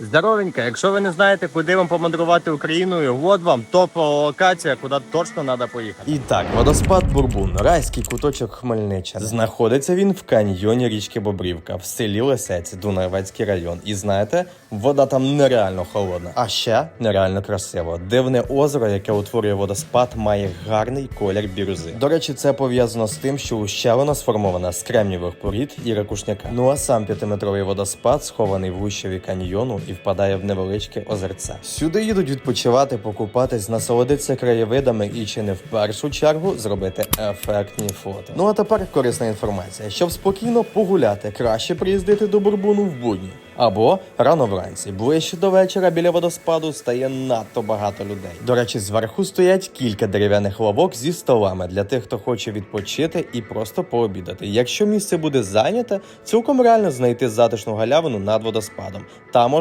Здоровенька, якщо ви не знаєте, куди вам помандрувати Україною, от вам топова локація, куди точно треба поїхати. І так, водоспад Бурбун, райський куточок Хмельниччини. Знаходиться він в каньйоні річки Бобрівка, в селі Лисець, Дунаєвецький район. І знаєте, вода там нереально холодна, а ще нереально красиво. Дивне озеро, яке утворює водоспад, має гарний колір бірюзи. До речі, це пов'язано з тим, що ущелина сформована з кремнієвих порід і ракушняка. Ну а сам п'ятиметровий водоспад схований в гущеві каньйону і впадає в невеличке озерце. Сюди їдуть відпочивати, покупатись, насолодитися краєвидами і чи не в першу чергу зробити ефектні фото. Ну а тепер корисна інформація. Щоб спокійно погуляти, краще приїздити до Бурбуну в будні. Або рано вранці, ближче до вечора біля водоспаду стає надто багато людей. До речі, зверху стоять кілька дерев'яних лавок зі столами для тих, хто хоче відпочити і просто пообідати. Якщо місце буде зайняте, цілком реально знайти затишну галявину над водоспадом. Та можна